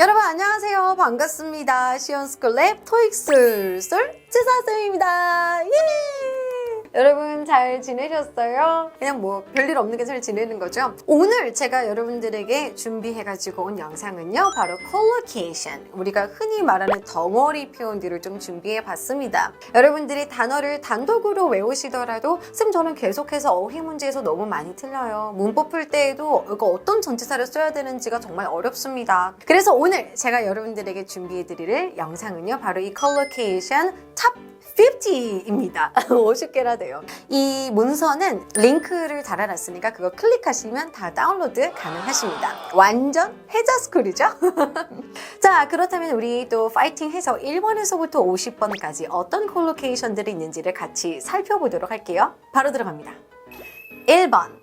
여러분 안녕하세요. 반갑습니다. 시온스쿨랩 토익술 술 지사쌤입니다. 예! 여러분 잘 지내셨어요? 그냥 뭐 별일 없는 게 잘 지내는 거죠? 오늘 제가 여러분들에게 준비해가지고 온 영상은요 바로 collocation 우리가 흔히 말하는 덩어리 표현들을 좀 준비해 봤습니다 여러분들이 단어를 단독으로 외우시더라도 쌤 저는 계속해서 어휘 문제에서 너무 많이 틀려요 문법 풀 때에도 이거 어떤 전치사를 써야 되는지가 정말 어렵습니다 그래서 오늘 제가 여러분들에게 준비해 드릴 영상은요 바로 이 collocation 탑 50입니다. 50개나 돼요. 이 문서는 링크를 달아놨으니까 그거 클릭하시면 다 다운로드 가능하십니다. 완전 해자스쿨이죠? 자, 그렇다면 우리 또 파이팅해서 1번에서부터 50번까지 어떤 콜로케이션들이 있는지를 같이 살펴보도록 할게요. 바로 들어갑니다. 1번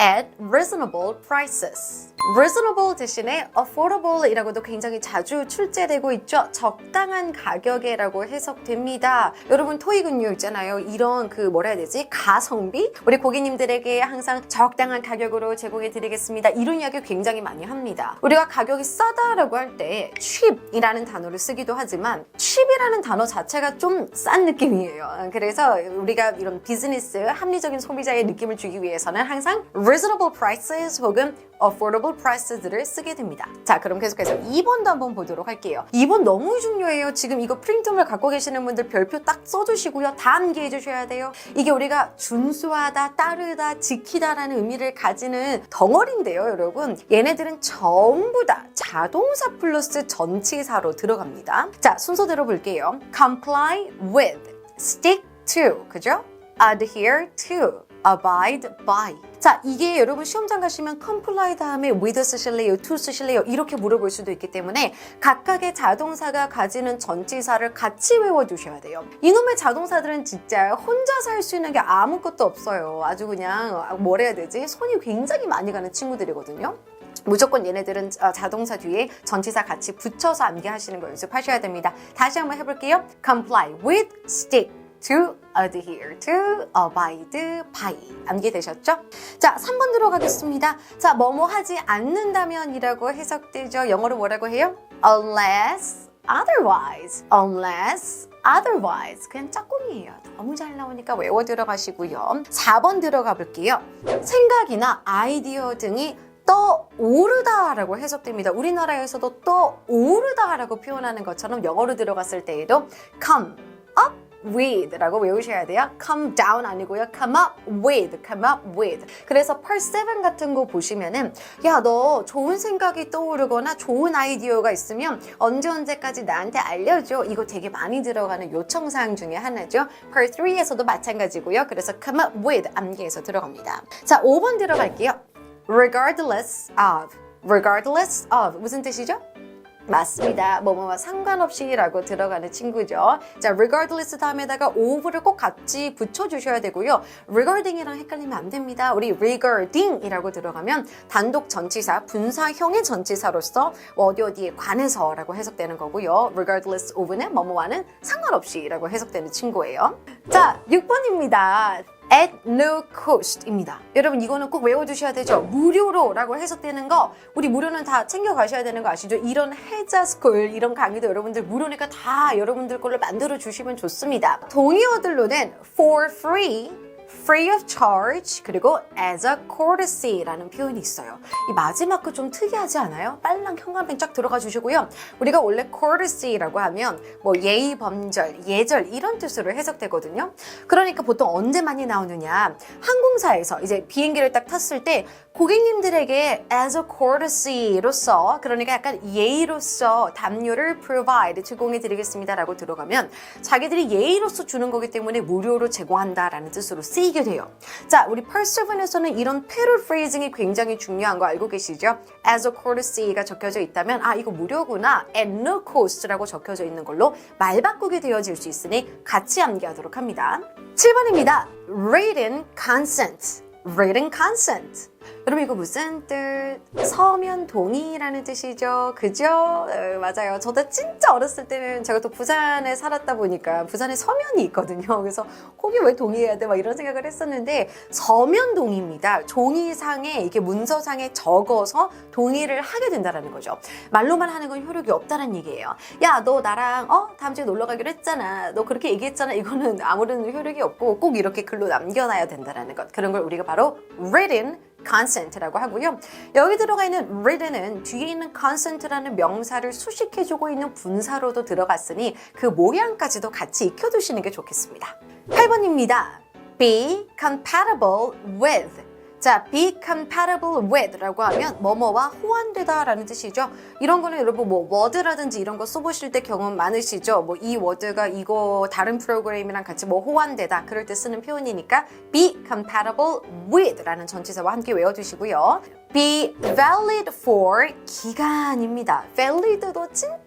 at reasonable prices. reasonable 대신에 affordable이라고도 굉장히 자주 출제되고 있죠. 적당한 가격에라고 해석됩니다. 여러분 토익은요 있잖아요. 이런 그 뭐라 해야 되지? 가성비? 우리 고객님들에게 항상 적당한 가격으로 제공해 드리겠습니다. 이런 이야기 굉장히 많이 합니다. 우리가 가격이 싸다라고 할 때 cheap이라는 단어를 쓰기도 하지만 cheap이라는 단어 자체가 좀 싼 느낌이에요. 그래서 우리가 이런 비즈니스 합리적인 소비자의 느낌을 주기 위해서는 항상 reasonable prices 혹은 affordable prices들을 쓰게 됩니다. 자, 그럼 계속해서 2번도 한번 보도록 할게요. 2번 너무 중요해요. 지금 이거 프린트물 갖고 계시는 분들 별표 딱 써주시고요. 다 암기해 주셔야 돼요. 이게 우리가 준수하다, 따르다, 지키다라는 의미를 가지는 덩어리인데요, 여러분. 얘네들은 전부 다 자동사 플러스 전치사로 들어갑니다. 자, 순서대로 볼게요. comply with, stick to, 그죠? adhere to, abide by. 자, 이게 여러분 시험장 가시면 comply 다음에 with 쓰실래요, to 쓰실래요 이렇게 물어볼 수도 있기 때문에 각각의 자동사가 가지는 전치사를 같이 외워두셔야 돼요. 이놈의 자동사들은 진짜 혼자서 할 수 있는 게 아무것도 없어요. 아주 그냥 뭘 해야 되지? 손이 굉장히 많이 가는 친구들이거든요. 무조건 얘네들은 어, 자동사 뒤에 전치사 같이 붙여서 암기하시는 거 연습하셔야 됩니다. 다시 한번 해볼게요. comply with, stick to, adhere to, abide by. 암기되셨죠? 자, 3번 들어가겠습니다. 자, 뭐뭐 하지 않는다면 이라고 해석되죠. 영어로 뭐라고 해요? unless otherwise. unless otherwise. 그냥 짝꿍이에요. 너무 잘 나오니까 외워 들어가시고요. 4번 들어가 볼게요. 생각이나 아이디어 등이 떠오르다 라고 해석됩니다. 우리나라에서도 떠오르다 라고 표현하는 것처럼 영어로 들어갔을 때에도 come up with라고 외우셔야 돼요. come down 아니고요. come up with, come up with. 그래서 part 7 같은 거 보시면은 야 너 좋은 생각이 떠오르거나 좋은 아이디어가 있으면 언제 언제까지 나한테 알려줘. 이거 되게 많이 들어가는 요청 사항 중에 하나죠. part 3에서도 마찬가지고요. 그래서 come up with 암기해서 들어갑니다. 자, 5번 들어갈게요. regardless of. regardless of 무슨 뜻이죠? 맞습니다. 뭐뭐와 상관없이라고 들어가는 친구죠. 자, regardless 다음에다가 of를 꼭 같이 붙여주셔야 되고요. regarding이랑 헷갈리면 안 됩니다. 우리 regarding이라고 들어가면 단독 전치사, 분사형의 전치사로서 어디 어디에 관해서라고 해석되는 거고요. regardless of는 뭐뭐와는 상관없이라고 해석되는 친구예요. 자, 6번입니다. At no cost입니다. 여러분 이거는 꼭 외워두셔야 되죠. 무료로라고 해석되는 거 우리 무료는 다 챙겨 가셔야 되는 거 아시죠? 이런 해자스쿨 이런 강의도 여러분들 무료니까 다 여러분들 걸로 만들어 주시면 좋습니다. 동의어들로는 for free free of charge 그리고 as a courtesy라는 표현이 있어요. 이 마지막 거 좀 특이하지 않아요? 빨랑 형광펜 쫙 들어가 주시고요. 우리가 원래 courtesy라고 하면 뭐 예의 범절, 예절 이런 뜻으로 해석되거든요. 그러니까 보통 언제 많이 나오느냐? 항공사에서 이제 비행기를 딱 탔을 때 고객님들에게 as a courtesy로서 그러니까 약간 예의로서 담요를 provide 제공해 드리겠습니다라고 들어가면 자기들이 예의로서 주는 거기 때문에 무료로 제공한다라는 뜻으로 쓰 이게 돼요. 자, 우리 perseverance에서는 이런 paraphrasing이 굉장히 중요한 거 알고 계시죠? as a courtesy가 적혀져 있다면 아 이거 무료구나 at no cost라고 적혀져 있는 걸로 말 바꾸게 되어질 수 있으니 같이 암기하도록 합니다. 7번입니다. written consent. written consent. 여러분 이거 무슨 뜻? 서면 동이라는 뜻이죠. 그죠? 네, 맞아요. 저도 진짜 어렸을 때는 제가 또 부산에 살았다 보니까 부산에 서면이 있거든요. 그래서 거기 왜 동의해야 돼? 막 이런 생각을 했었는데 서면 동의입니다. 종이상에 이게 문서상에 적어서 동의를 하게 된다라는 거죠. 말로만 하는 건 효력이 없다는 얘기예요. 야, 너 나랑 어 다음 주에 놀러 가기로 했잖아. 너 그렇게 얘기했잖아. 이거는 아무런 효력이 없고 꼭 이렇게 글로 남겨놔야 된다라는 것. 그런 걸 우리가 바로 written consent라고 하고요. 여기 들어가 있는 written은 뒤에 있는 consent라는 명사를 수식해주고 있는 분사로도 들어갔으니 그 모양까지도 같이 익혀두시는 게 좋겠습니다. 8번입니다. be compatible with 자, be compatible with 라고 하면 뭐뭐와 호환되다 라는 뜻이죠. 이런 거는 여러분 뭐 워드라든지 이런 거 써보실 때 경험 많으시죠. 뭐 이 워드가 이거 다른 프로그램이랑 같이 뭐 호환되다 그럴 때 쓰는 표현이니까 be compatible with 라는 전치사와 함께 외워두시고요. be valid for 기간입니다. valid도 진짜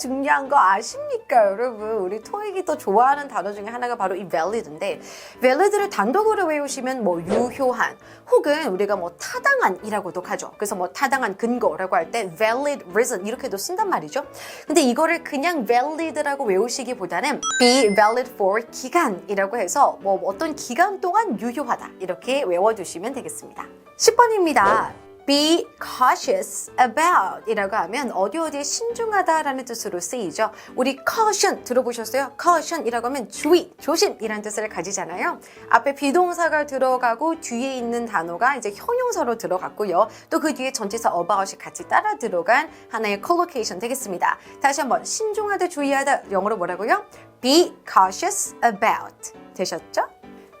중요한 거 아십니까, 여러분? 우리 토익이 또 좋아하는 단어 중에 하나가 바로 이 valid인데, valid를 단독으로 외우시면 뭐 유효한, 혹은 우리가 뭐 타당한이라고도 하죠. 그래서 뭐 타당한 근거라고 할 때 valid reason 이렇게도 쓴단 말이죠. 근데 이거를 그냥 valid라고 외우시기보다는 be valid for 기간이라고 해서 뭐 어떤 기간 동안 유효하다 이렇게 외워두시면 되겠습니다. 10번입니다. Be cautious about 이라고 하면 어디 어디에 신중하다라는 뜻으로 쓰이죠. 우리 caution 들어보셨어요? caution 이라고 하면 주의, 조심 이라는 뜻을 가지잖아요. 앞에 비동사가 들어가고 뒤에 있는 단어가 이제 형용사로 들어갔고요. 또 그 뒤에 전치사 about이 같이 따라 들어간 하나의 collocation 되겠습니다. 다시 한번 신중하다, 주의하다 영어로 뭐라고요? be cautious about 되셨죠?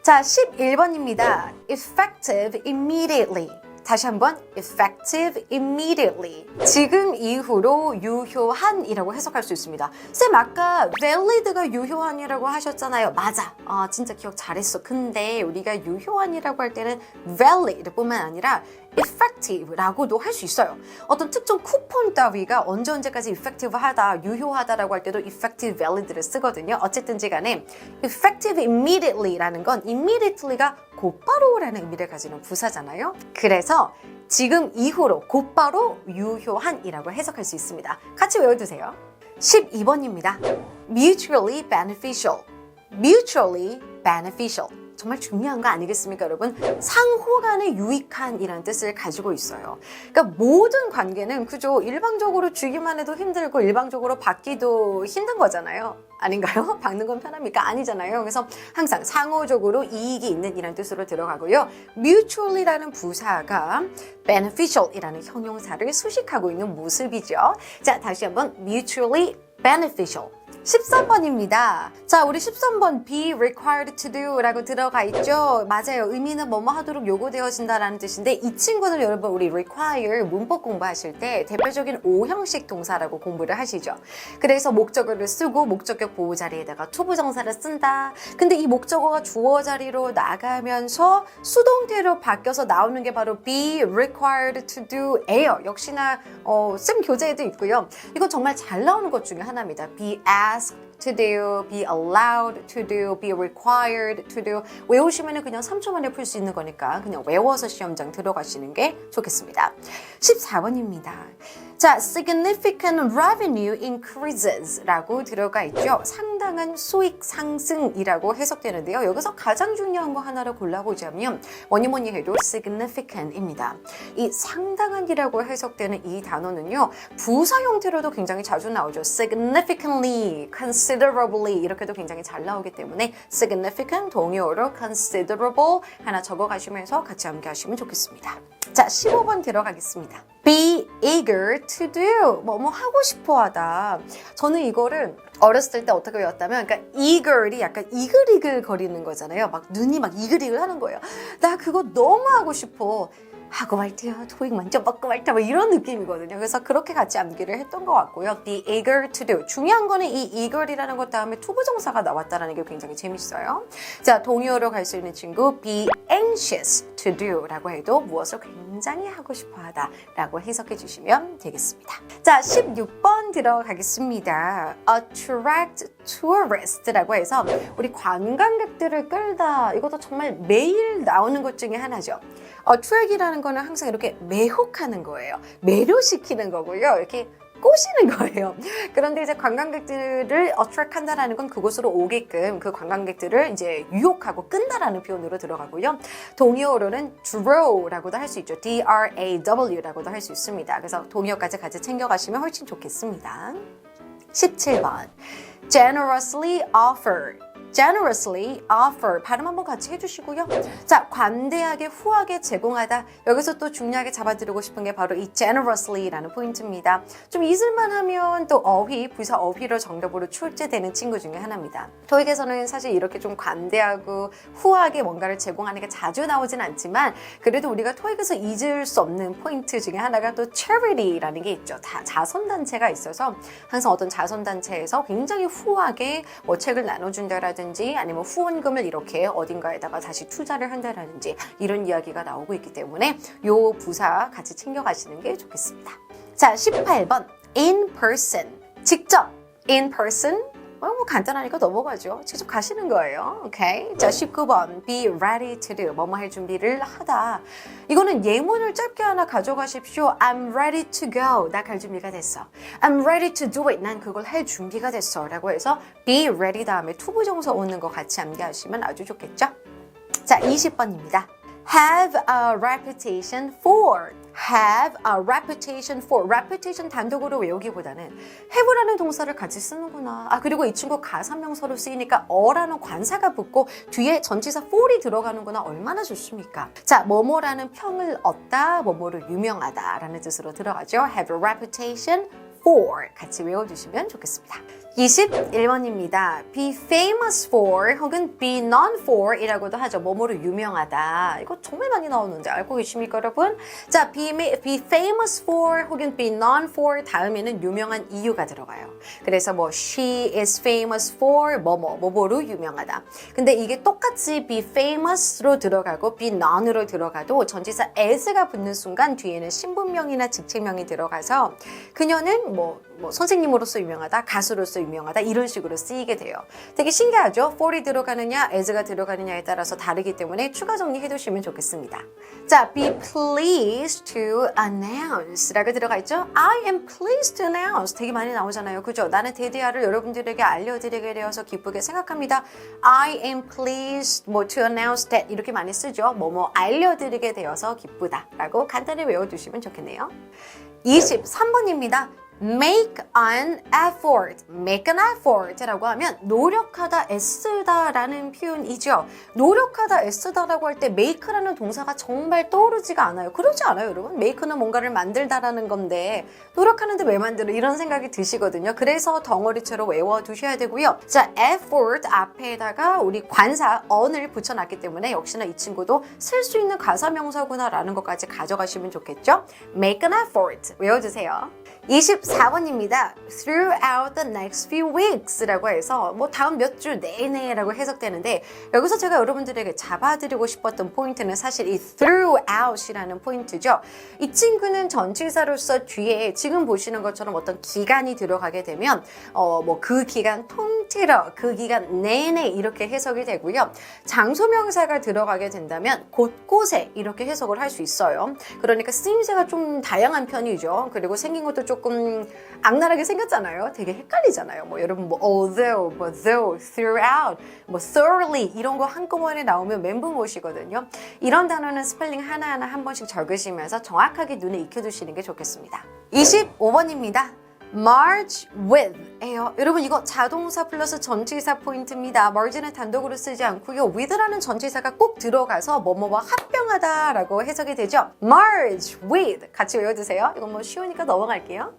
자, 11번입니다. effective immediately. 다시 한번 effective immediately. 지금 이후로 유효한이라고 해석할 수 있습니다. 쌤 아까 valid가 유효한이라고 하셨잖아요. 맞아. 아 진짜 기억 잘했어. 근데 우리가 유효한이라고 할 때는 valid뿐만 아니라 effective라고도 할 수 있어요. 어떤 특정 쿠폰 따위가 언제 언제까지 effective하다, 유효하다라고 할 때도 effective valid를 쓰거든요. 어쨌든지 간에 effective immediately라는 건 immediately가 곧바로라는 의미를 가지는 부사잖아요. 그래서 지금 이후로 곧바로 유효한이라고 해석할 수 있습니다. 같이 외워두세요. 12번입니다. mutually beneficial. mutually beneficial. 정말 중요한 거 아니겠습니까, 여러분? 상호 간에 유익한이라는 뜻을 가지고 있어요. 그러니까 모든 관계는 그저 일방적으로 주기만 해도 힘들고 일방적으로 받기도 힘든 거잖아요. 아닌가요? 받는 건 편합니까? 아니잖아요. 그래서 항상 상호적으로 이익이 있는 이라는 뜻으로 들어가고요. mutually라는 부사가 beneficial이라는 형용사를 수식하고 있는 모습이죠. 자, 다시 한번 mutually beneficial. 13번입니다. 자, 우리 13번 be required to do 라고 들어가 있죠? 맞아요. 의미는 뭐뭐 하도록 요구되어진다라는 뜻인데 이 친구는 여러분 우리 require 문법 공부하실 때 대표적인 O형식 동사라고 공부를 하시죠. 그래서 목적어를 쓰고 목적격 보호 자리에다가 투부 정사를 쓴다. 근데 이 목적어가 주어 자리로 나가면서 수동태로 바뀌어서 나오는 게 바로 be required to do예요. 역시나 어, 쌤 교재에도 있고요. 이거 정말 잘 나오는 것 중에 하나입니다. be asked to do, be allowed to do, be required to do. 외우시면 그냥 3초 만에 풀 수 있는 거니까 그냥 외워서 시험장 들어가시는 게 좋겠습니다. 14번입니다. 자, significant revenue increases 라고 들어가 있죠. 상당한 수익 상승이라고 해석되는데요. 여기서 가장 중요한 거 하나를 골라보자면 뭐니 뭐니 해도 significant입니다. 이 상당한이라고 해석되는 이 단어는요. 부사 형태로도 굉장히 자주 나오죠. significantly, considerably 이렇게도 굉장히 잘 나오기 때문에 significant 동요로 considerable 하나 적어가시면서 같이 암기하시면 좋겠습니다. 자, 15번 들어가겠습니다. Be eager to do. 뭐, 뭐 하고 싶어 하다. 저는 이거를 어렸을 때 어떻게 외웠다면, 그러니까 eager이 약간 이글이글 거리는 거잖아요. 막 눈이 막 이글이글 하는 거예요. 나 그거 너무 하고 싶어. 하고 말게요. 토익 먼저 먹고 말자. 뭐 이런 느낌이거든요. 그래서 그렇게 같이 암기를 했던 것 같고요. be eager to do. 중요한 거는 이 eager이라는 것 다음에 투부정사가 나왔다는 게 굉장히 재밌어요. 자, 동요로 갈 수 있는 친구 be anxious to do 라고 해도 무엇을 굉장히 하고 싶어 하다 라고 해석해 주시면 되겠습니다. 자, 16번 들어가겠습니다. attract tourist라고 해서 우리 관광객들을 끌다. 이것도 정말 매일 나오는 것 중에 하나죠. Attract이라는 거는 항상 이렇게 매혹하는 거예요. 매료시키는 거고요. 이렇게 꼬시는 거예요. 그런데 이제 관광객들을 attract 한다라는 건 그곳으로 오게끔 그 관광객들을 이제 유혹하고 끈다라는 표현으로 들어가고요. 동의어로는 draw라고도 할 수 있죠. D-R-A-W라고도 할 수 있습니다. 그래서 동의어까지 같이 챙겨가시면 훨씬 좋겠습니다. 17번. generously offer. Generously offer 발음 한번 같이 해주시고요. 자, 관대하게 후하게 제공하다. 여기서 또 중요하게 잡아드리고 싶은 게 바로 이 generously라는 포인트입니다. 좀 잊을만 하면 또 어휘, 부사 어휘로 정답으로 출제되는 친구 중에 하나입니다. 토익에서는 사실 이렇게 좀 관대하고 후하게 뭔가를 제공하는 게 자주 나오진 않지만 그래도 우리가 토익에서 잊을 수 없는 포인트 중에 하나가 또 charity라는 게 있죠. 다 자선단체가 있어서 항상 어떤 자선단체에서 굉장히 후하게 뭐 책을 나눠준다라든지 아니면 후원금을 이렇게 어딘가에다가 다시 투자를 한다라든지 이런 이야기가 나오고 있기 때문에 요 부사 같이 챙겨가시는 게 좋겠습니다. 자, 18번. In person. 직접. In person 어, 뭐 간단하니까 넘어가죠. 직접 가시는 거예요. 오케이. 자, 19번. Be ready to do. 뭐뭐 할 준비를 하다. 이거는 예문을 짧게 하나 가져가십시오. I'm ready to go. 나 갈 준비가 됐어. I'm ready to do it. 난 그걸 할 준비가 됐어. 라고 해서 be ready 다음에 투부정사 오는 거 같이 암기하시면 아주 좋겠죠? 자, 20번입니다. have a reputation for. Have a reputation for. reputation 단독으로 외우기보다는 have라는 동사를 같이 쓰는구나. 아, 그리고 이 친구 가사명사로 쓰이니까 어라는 관사가 붙고 뒤에 전치사 for이 들어가는구나. 얼마나 좋습니까? 자, 뭐뭐라는 평을 얻다, 뭐뭐로 유명하다라는 뜻으로 들어가죠. have a reputation for 같이 외워주시면 좋겠습니다. 21번입니다. be famous for 혹은 be known for 이라고도 하죠. 뭐뭐로 유명하다. 이거 정말 많이 나오는데 알고 계십니까 여러분? 자, be, be famous for 혹은 be known for 다음에는 유명한 이유가 들어가요. 그래서 뭐 she is famous for 뭐뭐 뭐뭐로 유명하다. 근데 이게 똑같이 be famous로 들어가고 be known으로 들어가도 전치사 as가 붙는 순간 뒤에는 신분명이나 직책명이 들어가서 그녀는 뭐, 뭐 선생님으로서 유명하다, 가수로서 유명하다 이런 식으로 쓰이게 돼요. 되게 신기하죠? for이 들어가느냐, as가 들어가느냐에 따라서 다르기 때문에 추가 정리해 두시면 좋겠습니다. 자, be pleased to announce 라고 들어가 있죠? I am pleased to announce 되게 많이 나오잖아요. 그죠? 나는 대대하를 여러분들에게 알려드리게 되어서 기쁘게 생각합니다. I am pleased 뭐 to announce that 이렇게 많이 쓰죠. 뭐뭐 알려드리게 되어서 기쁘다 라고 간단히 외워두시면 좋겠네요. 23번입니다. Make an effort, make an effort라고 하면 노력하다, 애쓰다라는 표현이죠. 노력하다, 애쓰다라고 할 때 make라는 동사가 정말 떠오르지가 않아요. 그러지 않아요, 여러분? make는 뭔가를 만들다라는 건데 노력하는데 왜 만들어? 이런 생각이 드시거든요. 그래서 덩어리째로 외워두셔야 되고요. 자, effort 앞에다가 우리 관사 on을 붙여놨기 때문에 역시나 이 친구도 쓸 수 있는 가사명사구나라는 것까지 가져가시면 좋겠죠. make an effort 외워주세요. 24번입니다. throughout the next few weeks라고 해서 뭐 다음 몇 주 내내 라고 해석되는데 여기서 제가 여러분들에게 잡아드리고 싶었던 포인트는 사실 이 throughout이라는 포인트죠. 이 친구는 전치사로서 뒤에 지금 보시는 것처럼 어떤 기간이 들어가게 되면 어 뭐 그 기간 통틀어 그 기간 내내 이렇게 해석이 되고요. 장소명사가 들어가게 된다면 곳곳에 이렇게 해석을 할 수 있어요. 그러니까 쓰임새가 좀 다양한 편이죠. 그리고 생긴 것도 조금 악랄하게 생겼잖아요. 되게 헷갈리잖아요. 뭐 여러분 뭐 although, 뭐 though, throughout, 뭐 thoroughly 이런 거 한꺼번에 나오면 멘붕 오시거든요. 이런 단어는 스펠링 하나하나 한 번씩 적으시면서 정확하게 눈에 익혀두시는 게 좋겠습니다. 25번입니다. March with 에요. 여러분 이거 자동사 플러스 전치사 포인트입니다. march는 단독으로 쓰지 않고요. with라는 전치사가 꼭 들어가서 뭐뭐와 합병하다 라고 해석이 되죠. march with 같이 외워두세요. 이건 뭐 쉬우니까 넘어갈게요.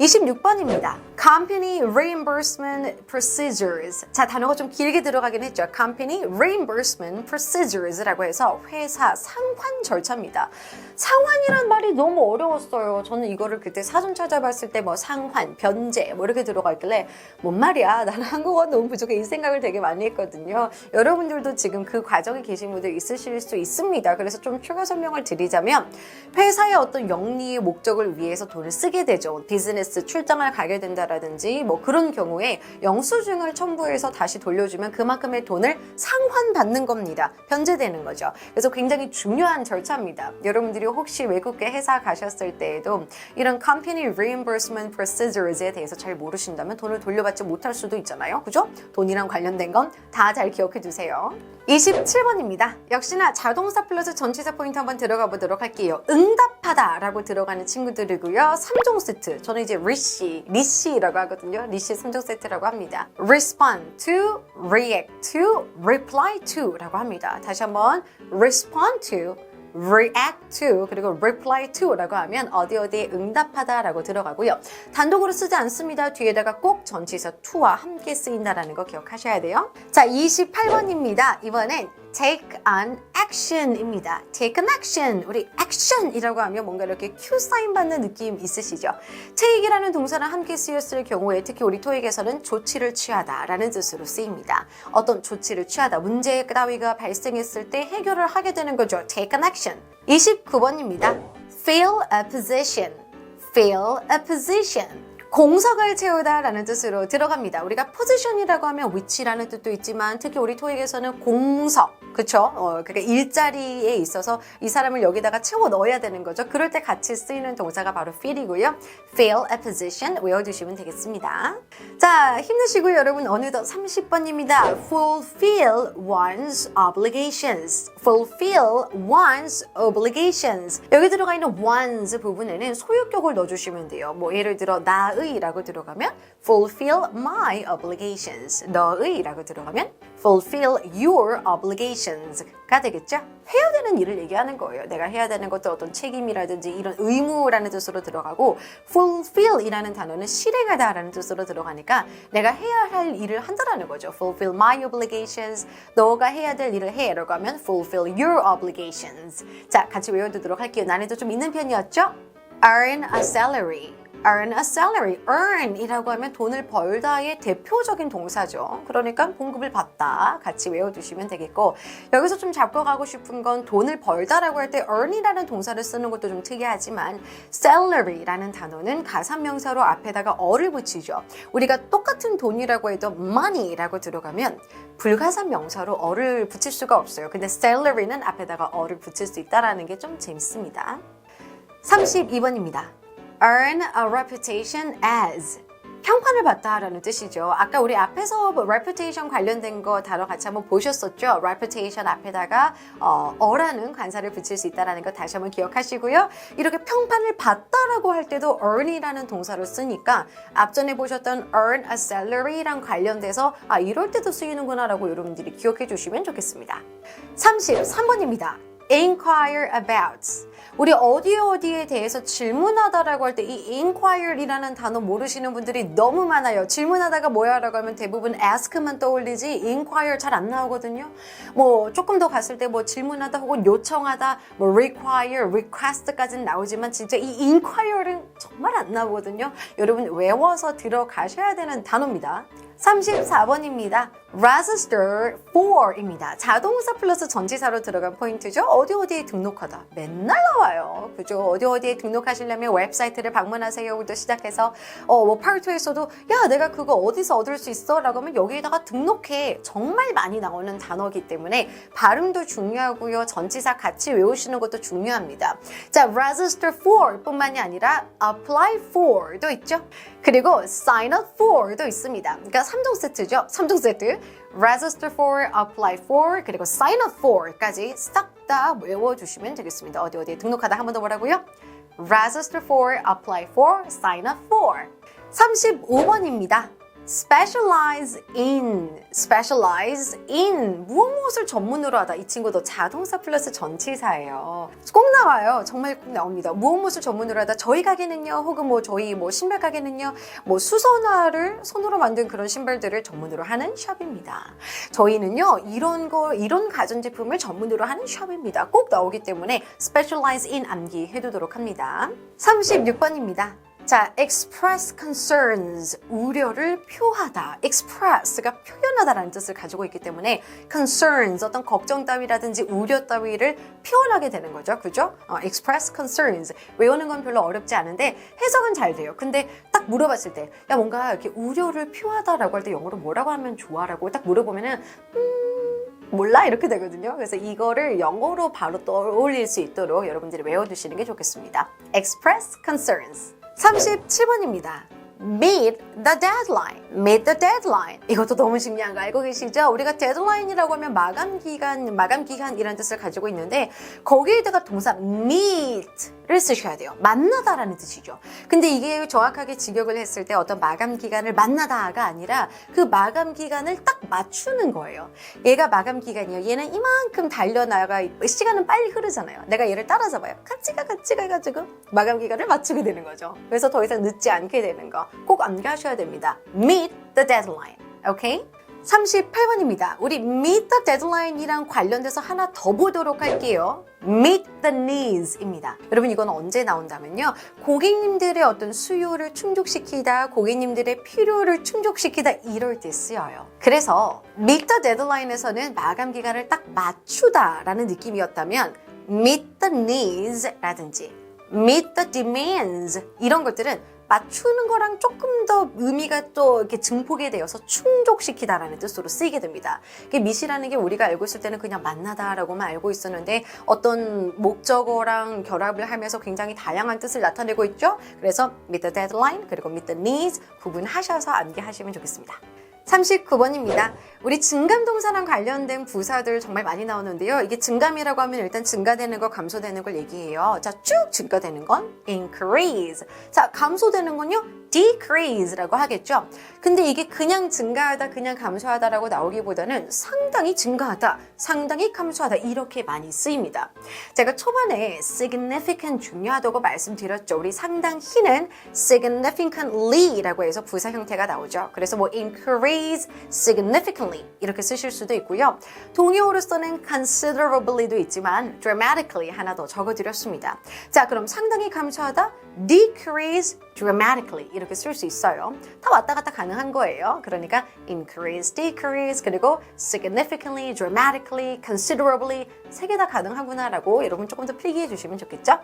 26번입니다. Company Reimbursement Procedures. 자, 단어가 좀 길게 들어가긴 했죠. Company Reimbursement Procedures라고 해서 회사 상환 절차입니다. 상환이란 말이 너무 어려웠어요. 저는 이거를 그때 사전 찾아봤을 때 뭐 상환, 변제 뭐 이렇게 들어가 있길래 뭔 말이야. 나는 한국어 너무 부족해. 이 생각을 되게 많이 했거든요. 여러분들도 지금 그 과정에 계신 분들 있으실 수 있습니다. 그래서 좀 추가 설명을 드리자면 회사의 어떤 영리의 목적을 위해서 돈을 쓰게 되죠. 비즈니스 출장을 가게 된다라든지 뭐 그런 경우에 영수증을 첨부해서 다시 돌려주면 그만큼의 돈을 상환받는 겁니다. 변제되는 거죠. 그래서 굉장히 중요한 절차입니다. 여러분들이 혹시 외국계 회사 가셨을 때에도 이런 company reimbursement procedures에 대해서 잘 모르신다면 돈을 돌려받지 못할 수도 있잖아요. 그죠? 돈이랑 관련된 건 다 잘 기억해 두세요. 27번입니다. 역시나 자동사 플러스 전치사 포인트 한번 들어가 보도록 할게요. 응답하다 라고 들어가는 친구들이고요. 3종 세트. 저는 이제 리시, 리시라고 하거든요. 리시 3종 세트라고 합니다. respond to, react to, reply to 라고 합니다. 다시 한번 respond to, react to 그리고 reply to라고 하면 어디 어디에 응답하다라고 들어가고요. 단독으로 쓰지 않습니다. 뒤에다가 꼭 전치사 to와 함께 쓰인다라는 거 기억하셔야 돼요. 자, 28번입니다. 이번엔 take an action입니다. take an action. 우리 action이라고 하면 뭔가 이렇게 Q 사인 받는 느낌 있으시죠? take이라는 동사랑 함께 쓰였을 경우에 특히 우리 토익에서는 조치를 취하다라는 뜻으로 쓰입니다. 어떤 조치를 취하다, 문제 따위가 발생했을 때 해결을 하게 되는 거죠. take an action. 29번입니다. fill a position. fill a position. 공석을 채우다라는 뜻으로 들어갑니다. 우리가 포지션이라고 하면 위치라는 뜻도 있지만 특히 우리 토익에서는 공석, 그쵸? 어, 그러니까 일자리에 있어서 이 사람을 여기다가 채워 넣어야 되는 거죠. 그럴 때 같이 쓰이는 동사가 바로 fill이고요. fill a position 외워두시면 되겠습니다. 자, 힘내시고요, 여러분. 어느덧 30번입니다. fulfill one's obligations. fulfill one's obligations. 여기 들어가 있는 one's 부분에는 소유격을 넣어주시면 돼요. 뭐 예를 들어 나 의라고 들어가면 fulfill my obligations. 너의라고 들어가면 fulfill your obligations가 되겠죠? 해야 되는 일을 얘기하는 거예요. 내가 해야 되는 것도 어떤 책임이라든지 이런 의무라는 뜻으로 들어가고 fulfill이라는 단어는 실행하다라는 뜻으로 들어가니까 내가 해야 할 일을 한다라는 거죠. fulfill my obligations. 너가 해야 될 일을 해라고 하면 fulfill your obligations. 자, 같이 외워두도록 할게요. 난이도 좀 있는 편이었죠? earn a salary. Earn a salary. earn이라고 하면 돈을 벌다의 대표적인 동사죠. 그러니까 봉급을 받다. 같이 외워두시면 되겠고 여기서 좀 잡고 가고 싶은 건 돈을 벌다라고 할 때 earn이라는 동사를 쓰는 것도 좀 특이하지만 salary라는 단어는 가산명사로 앞에다가 어를 붙이죠. 우리가 똑같은 돈이라고 해도 money라고 들어가면 불가산 명사로 어를 붙일 수가 없어요. 근데 salary는 앞에다가 어를 붙일 수 있다라는 게 좀 재밌습니다. 32번입니다. Earn a reputation as 평판을 받다라는 뜻이죠. 아까 우리 앞에서 뭐 reputation 관련된 거 단어 같이 한번 보셨었죠. reputation 앞에다가 어, 어라는 관사를 붙일 수 있다라는 거 다시 한번 기억하시고요. 이렇게 평판을 받다라고 할 때도 earn이라는 동사를 쓰니까 앞전에 보셨던 earn a salary랑 관련돼서 아 이럴 때도 쓰이는구나라고 여러분들이 기억해 주시면 좋겠습니다. 33번입니다. Inquire about. 우리 어디 어디에 대해서 질문하다라고 할 때 이 inquire이라는 단어 모르시는 분들이 너무 많아요. 질문하다가 뭐야라고 하면 대부분 ask만 떠올리지 inquire 잘 안 나오거든요. 뭐 조금 더 갔을 때 뭐 질문하다 혹은 요청하다 뭐 require, request까지는 나오지만 진짜 이 inquire는 정말 안 나오거든요. 여러분 외워서 들어가셔야 되는 단어입니다. 34번입니다. register for입니다. 자동사 플러스 전치사로 들어간 포인트죠. 어디 어디에 등록하다. 맨날 나와요. 그죠? 어디 어디에 등록하시려면 웹사이트를 방문하세요부터 시작해서 어, 뭐 파르토에서도 야 내가 그거 어디서 얻을 수 있어? 라고 하면 여기에다가 등록해. 정말 많이 나오는 단어이기 때문에 발음도 중요하고요. 전치사 같이 외우시는 것도 중요합니다. 자, register for 뿐만이 아니라 apply for도 있죠. 그리고 sign up for도 있습니다. 그러니까 3종 세트죠. 3종 세트. register for, apply for, 그리고 sign up for까지 싹 다 외워주시면 되겠습니다. 어디 어디에 등록하다 한 번 더 뭐라고요? register for, apply for, sign up for. 35번입니다. Specialize in, specialize in 무엇 무엇을 전문으로 하다. 이 친구도 자동사 플러스 전치사예요. 꼭 나와요. 정말 꼭 나옵니다. 무엇 무엇을 전문으로 하다. 저희 가게는요, 혹은 뭐 저희 뭐 신발 가게는요, 뭐 수선화를 손으로 만든 그런 신발들을 전문으로 하는 샵입니다. 저희는요, 이런 거, 이런 가전제품을 전문으로 하는 샵입니다. 꼭 나오기 때문에 specialize in 암기해두도록 합니다. 36번입니다. 자, express concerns, 우려를 표하다. express가 표현하다라는 뜻을 가지고 있기 때문에 concerns, 어떤 걱정 따위라든지 우려 따위를 표현하게 되는 거죠. 그죠? 어, express concerns. 외우는 건 별로 어렵지 않은데 해석은 잘 돼요. 근데 딱 물어봤을 때, 야, 뭔가 이렇게 우려를 표하다라고 할 때 영어로 뭐라고 하면 좋아라고 딱 물어보면은, 음, 몰라? 이렇게 되거든요. 그래서 이거를 영어로 바로 떠올릴 수 있도록 여러분들이 외워두시는 게 좋겠습니다. Express concerns. 37번입니다. Meet the deadline. Meet the deadline. 이것도 너무 중요한 거 알고 계시죠? 우리가 deadline이라고 하면 마감 기간, 마감 기간 이런 뜻을 가지고 있는데 거기에다가 동사 meet를 쓰셔야 돼요. 만나다라는 뜻이죠. 근데 이게 정확하게 직역을 했을 때 어떤 마감 기간을 만나다가 아니라 그 마감 기간을 딱 맞추는 거예요. 얘가 마감 기간이에요. 얘는 이만큼 달려나가 시간은 빨리 흐르잖아요. 내가 얘를 따라잡아요. 같이 가, 같이 가 가지고 마감 기간을 맞추게 되는 거죠. 그래서 더 이상 늦지 않게 되는 거꼭 암기하셔야 됩니다. Meet the deadline. 오케이? 38번입니다. 우리 meet the deadline이랑 관련돼서 하나 더 보도록 할게요. meet the needs입니다. 여러분 이건 언제 나온다면요. 고객님들의 어떤 수요를 충족시키다, 고객님들의 필요를 충족시키다 이럴 때 쓰여요. 그래서 meet the deadline에서는 마감 기간을 딱 맞추다라는 느낌이었다면 meet the needs라든지 meet the demands 이런 것들은 맞추는 거랑 조금 더 의미가 또 이렇게 증폭이 되어서 충족시키다라는 뜻으로 쓰이게 됩니다. 이게 미시라는 게 우리가 알고 있을 때는 그냥 만나다라고만 알고 있었는데 어떤 목적어랑 결합을 하면서 굉장히 다양한 뜻을 나타내고 있죠. 그래서 meet the deadline 그리고 meet the needs 구분하셔서 암기하시면 좋겠습니다. 39번입니다. 우리 증감 동사랑 관련된 부사들 정말 많이 나오는데요. 이게 증감이라고 하면 일단 증가되는 거, 감소되는 걸 얘기해요. 자, 쭉 증가되는 건 increase. 자, 감소되는 건요. decrease라고 하겠죠. 근데 이게 그냥 증가하다, 그냥 감소하다라고 나오기보다는 상당히 증가하다, 상당히 감소하다 이렇게 많이 쓰입니다. 제가 초반에 significant 중요하다고 말씀드렸죠. 우리 상당히는 significantly라고 해서 부사 형태가 나오죠. 그래서 뭐 increase significantly 이렇게 쓰실 수도 있고요. 동의어로서는 considerably도 있지만 dramatically 하나 더 적어드렸습니다. 자, 그럼 상당히 감소하다 decrease dramatically 이렇게 쓸 수 있어요. 다 왔다 갔다 가능한 거예요. 그러니까 increase, decrease 그리고 significantly, dramatically, considerably 세 개 다 가능하구나라고 여러분 조금 더 필기해 주시면 좋겠죠?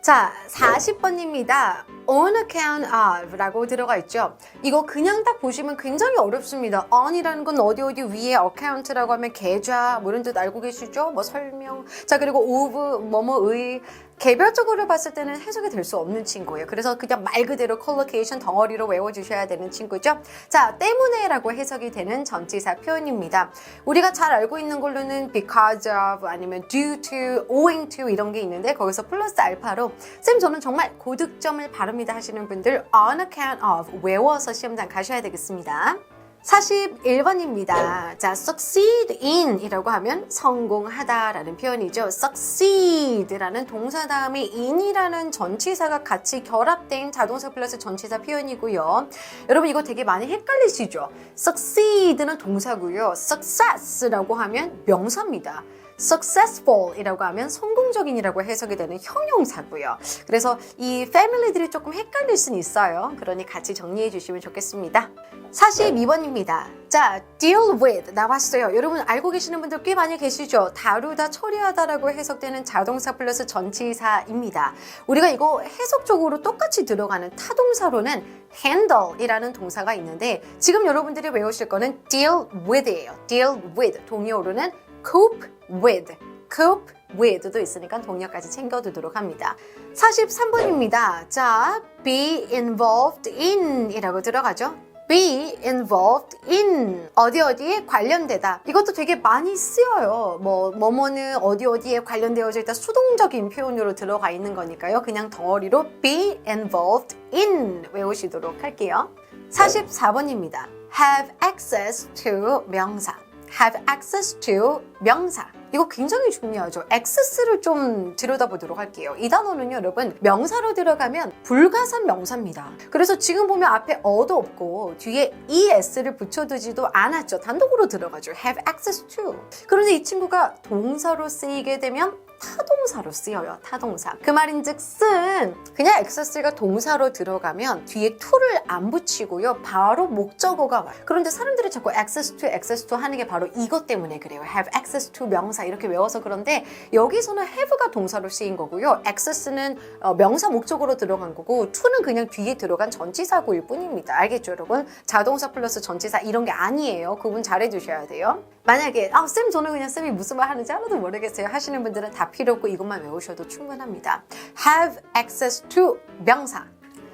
자, 40번입니다. on account of 라고 들어가 있죠. 이거 그냥 딱 보시면 굉장히 어렵습니다. on이라는 건 어디 어디 위에 account라고 하면 계좌 뭐 이런 뜻 알고 계시죠? 뭐 설명. 자, 그리고 of 뭐뭐의 개별적으로 봤을 때는 해석이 될 수 없는 친구예요. 그래서 그냥 말 그대로 컬로케이션 덩어리로 외워주셔야 되는 친구죠. 자, 때문에 라고 해석이 되는 전치사 표현입니다. 우리가 잘 알고 있는 걸로는 because of 아니면 due to, owing to 이런 게 있는데 거기서 플러스 알파로 쌤 저는 정말 고득점을 바릅니다 하시는 분들 on account of 외워서 시험장 가셔야 되겠습니다. 41번입니다. 자, succeed in 이라고 하면 성공하다 라는 표현이죠. succeed라는 동사 다음에 in이라는 전치사가 같이 결합된 자동사 플러스 전치사 표현이고요. 여러분 이거 되게 많이 헷갈리시죠? succeed는 동사고요. success라고 하면 명사입니다. Successful이라고 하면 성공적인이라고 해석이 되는 형용사고요. 그래서 이 패밀리들이 조금 헷갈릴 수는 있어요. 그러니 같이 정리해 주시면 좋겠습니다. 42번입니다. 자, deal with 나왔어요. 여러분 알고 계시는 분들 꽤 많이 계시죠? 다루다, 처리하다라고 해석되는 자동사 플러스 전치사입니다. 우리가 이거 해석적으로 똑같이 들어가는 타동사로는 handle이라는 동사가 있는데 지금 여러분들이 외우실 거는 deal with예요. deal with 동의어로는 cope with, cope with도 있으니까 동력까지 챙겨두도록 합니다. 43번입니다. 자, be involved in 이라고 들어가죠. be involved in 어디 어디에 관련되다. 이것도 되게 많이 쓰여요. 뭐 뭐뭐는 어디 어디에 관련되어져 있다. 수동적인 표현으로 들어가 있는 거니까요. 그냥 덩어리로 be involved in 외우시도록 할게요. 44번입니다. have access to 명사 have access to 명사. 이거 굉장히 중요하죠. access를 좀 들여다보도록 할게요. 이 단어는요, 여러분, 명사로 들어가면 불가산 명사입니다. 그래서 지금 보면 앞에 어도 없고 뒤에 es를 붙여두지도 않았죠. 단독으로 들어가죠. have access to. 그런데 이 친구가 동사로 쓰이게 되면 타동사로 쓰여요. 타동사. 그 말인즉슨 그냥 access가 동사로 들어가면 뒤에 to를 안 붙이고요. 바로 목적어가 와요. 그런데 사람들이 자꾸 access to, access to 하는 게 바로 이것 때문에 그래요. have access to 명사 이렇게 외워서 그런데 여기서는 have가 동사로 쓰인 거고요. access는 어, 명사 목적으로 들어간 거고 to는 그냥 뒤에 들어간 전치사구일 뿐입니다. 알겠죠, 여러분? 자동사 플러스 전치사 이런 게 아니에요. 구분 잘 해 주셔야 돼요. 만약에 아, 쌤 저는 그냥 쌤이 무슨 말 하는지 하나도 모르겠어요 하시는 분들은 다 필요 없고 이것만 외우셔도 충분합니다. have access to 명사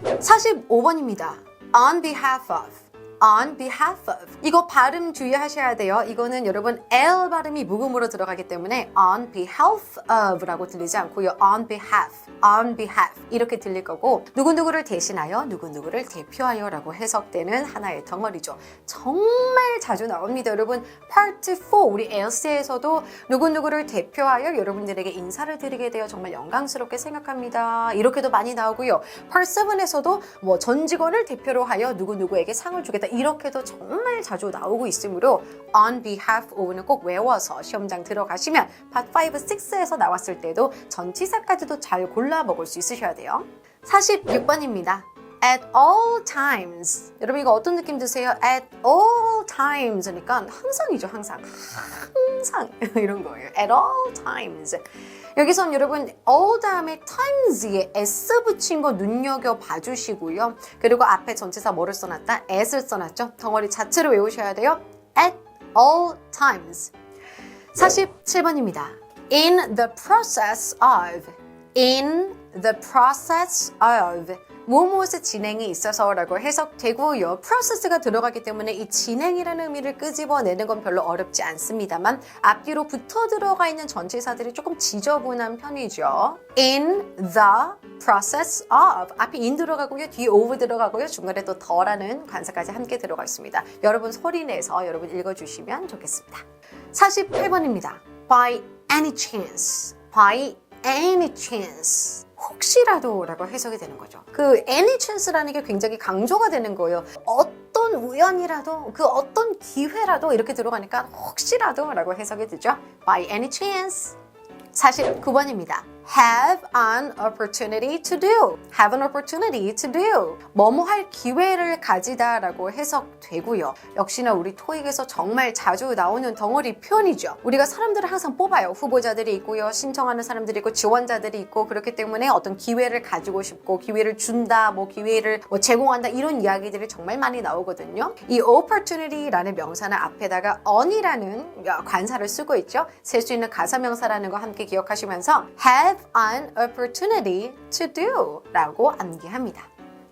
45번입니다. on behalf of on behalf of 이거 발음 주의하셔야 돼요. 이거는 여러분 L 발음이 묵음으로 들어가기 때문에 on behalf of라고 들리지 않고요. on behalf, on behalf 이렇게 들릴 거고 누구누구를 대신하여 누구누구를 대표하여라고 해석되는 하나의 덩어리죠. 정말 자주 나옵니다. 여러분 파트 4 우리 엘스에서도 누구누구를 대표하여 여러분들에게 인사를 드리게 되어 정말 영광스럽게 생각합니다. 이렇게도 많이 나오고요. 파트 7에서도 뭐 전 직원을 대표로 하여 누구누구에게 상을 주겠다. 이렇게도 정말 자주 나오고 있으므로 on behalf of는 꼭 외워서 시험장 들어가시면 파트 5, 6에서 나왔을 때도 전치사까지도 잘 골라 먹을 수 있으셔야 돼요. 46번입니다. at all times. 여러분 이거 어떤 느낌 드세요? at all times. 그러니까 항상이죠, 항상. 항상 이런 거예요. at all times. 여기선 여러분 all 다음에 times에 s 붙인 거 눈여겨 봐주시고요. 그리고 앞에 전치사 뭐를 써놨다? at을 써놨죠. 덩어리 자체로 외우셔야 돼요. at all times. 47번입니다. In the process of. In the process of. 무엇무엇의 진행이 있어서라고 해석되고요. process가 들어가기 때문에 이 진행이라는 의미를 끄집어내는 건 별로 어렵지 않습니다만 앞뒤로 붙어 들어가 있는 전치사들이 조금 지저분한 편이죠. In the process of 앞이 in 들어가고요. 뒤에 of 들어가고요. 중간에 또 더라는 관사까지 함께 들어가 있습니다. 여러분 소리 내서 여러분 읽어주시면 좋겠습니다. 48번입니다. By any chance. By any chance. 혹시라도 라고 해석이 되는 거죠. 그 any chance라는 게 굉장히 강조가 되는 거예요. 어떤 우연이라도 그 어떤 기회라도 이렇게 들어가니까 혹시라도 라고 해석이 되죠. By any chance. 49번입니다. Have an opportunity to do. Have an opportunity to do. 뭐뭐 할 기회를 가지다 라고 해석되고요. 역시나 우리 토익에서 정말 자주 나오는 덩어리 표현이죠. 우리가 사람들을 항상 뽑아요. 후보자들이 있고요. 신청하는 사람들이 있고 지원자들이 있고 그렇기 때문에 어떤 기회를 가지고 싶고 기회를 준다, 뭐 기회를 뭐 제공한다 이런 이야기들이 정말 많이 나오거든요. 이 opportunity라는 명사는 앞에다가 on이라는 관사를 쓰고 있죠. 셀 수 있는 가사명사라는 거 함께 기억하시면서 have an opportunity to do 라고 암기합니다.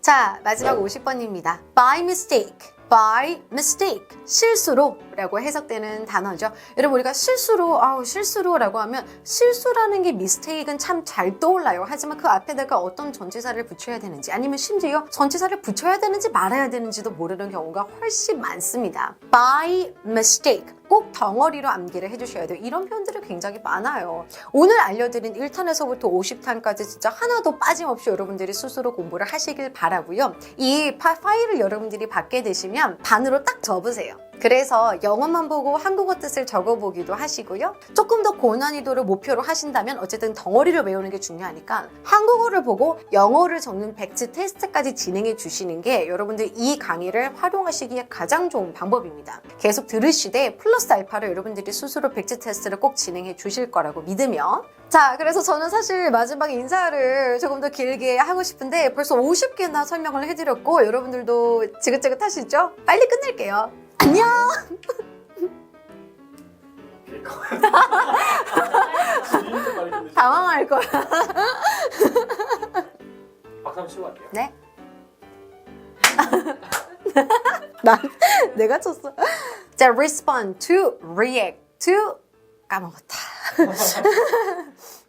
자, 마지막 50번입니다. by mistake. by mistake. 실수로 라고 해석되는 단어죠. 여러분, 우리가 실수로, 아우, 실수로 라고 하면 실수라는 게 mistake은 참 잘 떠올라요. 하지만 그 앞에다가 어떤 전치사를 붙여야 되는지 아니면 심지어 전치사를 붙여야 되는지 말아야 되는지도 모르는 경우가 훨씬 많습니다. by mistake. 꼭 덩어리로 암기를 해주셔야 돼요. 이런 표현들이 굉장히 많아요. 오늘 알려드린 1탄에서부터 50탄까지 진짜 하나도 빠짐없이 여러분들이 스스로 공부를 하시길 바라고요. 이 파- 파일을 여러분들이 받게 되시면 반으로 딱 접으세요. 그래서 영어만 보고 한국어 뜻을 적어보기도 하시고요. 조금 더 고난이도를 목표로 하신다면 어쨌든 덩어리를 외우는 게 중요하니까 한국어를 보고 영어를 적는 백지 테스트까지 진행해 주시는 게 여러분들 이 강의를 활용하시기에 가장 좋은 방법입니다. 계속 들으시되 플러스 알파를 여러분들이 스스로 백지 테스트를 꼭 진행해 주실 거라고 믿으며 자, 그래서 저는 사실 마지막 인사를 조금 더 길게 하고 싶은데 벌써 50개나 설명을 해드렸고 여러분들도 지긋지긋하시죠? 빨리 끝낼게요. 안녕! 당황할 거야. 박수 한번 치고 갈게요. 네? 난 내가 쳤어. 자, respond to, react to 까먹었다.